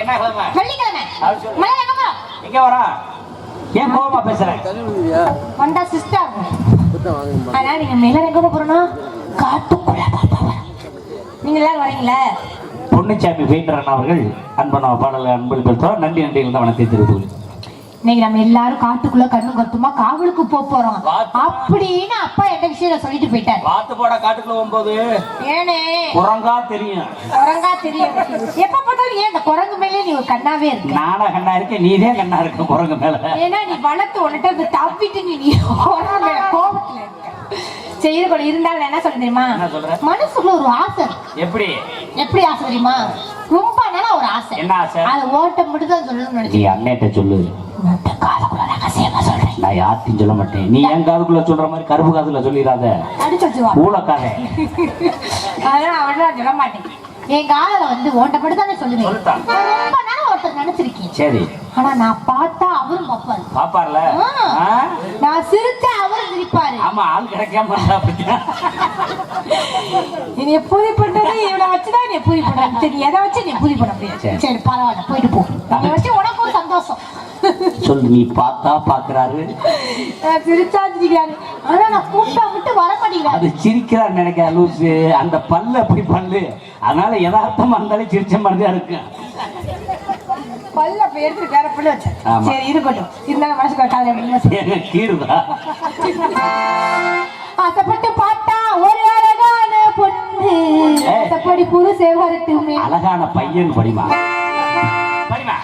என்ன கிழமை? வெள்ளிக்கிழமை. அது சொல்லு. மலை எங்க போறோம்? எங்க வரா? ஏன் கோவமா பேசுறேன் வந்தா சிஸ்டர் அதனால நீங்க மேல எங்க போறோம்னா? காட்டுக்குள்ள தான் போறோம். நீங்க எல்லாரும் வரீங்களா? பொன்னுச்சாமி அவர்கள் அன்பன பாடல் அன்பு பெற்றோர் நன்றி நன்றி இருந்த வனத்தை தெரிவித்து இன்னைக்கு நம்ம எல்லாரும் காட்டுக்குள்ள கண்ணு கருத்துமா காவலுக்கு போக போறோம். அப்படின்னு அப்பா எந்த விஷயம் சொல்லிட்டு போயிட்டார். வாத்து போட காட்டுக்குள்ள போகும்போது. ஏனே. குரங்கா தெரியும். குரங்கா தெரியும். எப்ப பார்த்தாலும் ஏன் இந்த குரங்கு மேலே நீ ஒரு கண்ணாவே இருக்க? நானா கண்ணா இருக்கேன் நீதே கண்ணா இருக்க குரங்கு மேல. ஏன்னா நீ வளர்த்து இருந்து தப்பிட்டு நீ நீ குரங்கு மேல கோபத்துல இருக்க. கூட இருந்தாலும் என்ன சொல்ல தெரியுமா? மனசுக்குள்ள ஒரு ஆசை இருக்கு. எப்படி? எப்படி ஆசை தெரியுமா? ரொம்ப நாளா ஒரு ஆசை. என்ன ஆசை? அதை ஓட்ட மட்டும் தான் சொல்லணும்னு நீ நினைச்சேன். அண்ணேட்ட சொல்லு. நான் யார்த்தையும் சொல்ல மாட்டேன். நீ என் காதுக்குள்ள சொல்ற மாதிரி கருப்பு காதுல சொல்லிடாத. ஊழக்காத அதெல்லாம் அவன் நான் சொல்ல மாட்டேன். என் காதல வந்து ஓட்ட மட்டும் தானே சொல்லுவேன். ரொம்ப நாளா ஒருத்தர் நினைச்சிருக்கேன் சரி. ஆனா நான் பார்த்தா அவரும் பார்ப்பாரு பாப்பார்ல? நான் சிரிச்சா அவரும் சிரிப்பாரு. ஆமா ஆள் கிடைக்காம? நீ பூரி பண்றது இவனை வச்சுதான் நீ பூரி பண்ற சரி எதை வச்சு நீ பூரி பண்ண முடியாது சரி. பரவாயில்ல போயிட்டு போ. அதை வச்சு சந்தோஷம். சொல்லு நீ பார்த்தா பாக்குறாரு சிரிச்சா சிரிக்கிறாரு ஆனா நான் கூப்பிட்டா மட்டும் வர மாட்டேங்கிறாரு. அது சிரிக்கிறார் நினைக்க லூசு. அந்த பல்லு அப்படி பல்லு. அதனால யதார்த்தமா இருந்தாலும் சிரிச்ச மாதிரி தான் இருக்கு. பல்ல அப்ப எடுத்து வேற பல்ல வச்சேன் ஆமா. சரி இருக்கட்டும் இருந்தாலும் மனசுக்கு வைக்காத அப்படின்னு கீறுதா? ஆசைப்பட்டு பார்த்தா ஒரு அழகான பொண்ணு. ஏய். ஆசைப்படி புருஷே வரட்டுமே அழகான பையன் படிமா? படிமா?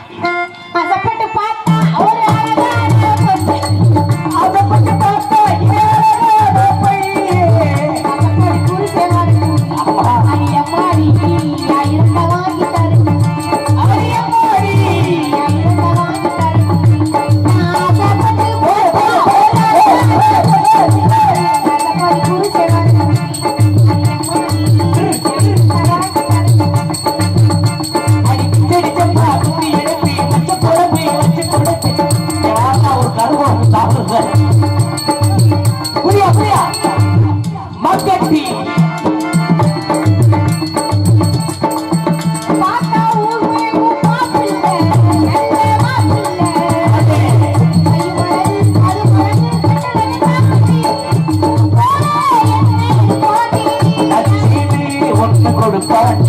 கொடுப்பாட்டி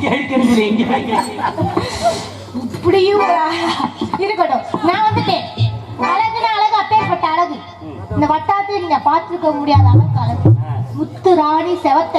அங்கே அடிக்கிறது இப்படியும் இருக்கட்டும். நான் வந்துட்டேன். அழகுனா அழகு அப்பேற்பட்ட அழகு. இந்த வட்டாரத்தை நீங்க பார்த்திருக்க முடியாத அளவுக்கு அழகு. முத்து ராணி செவத்த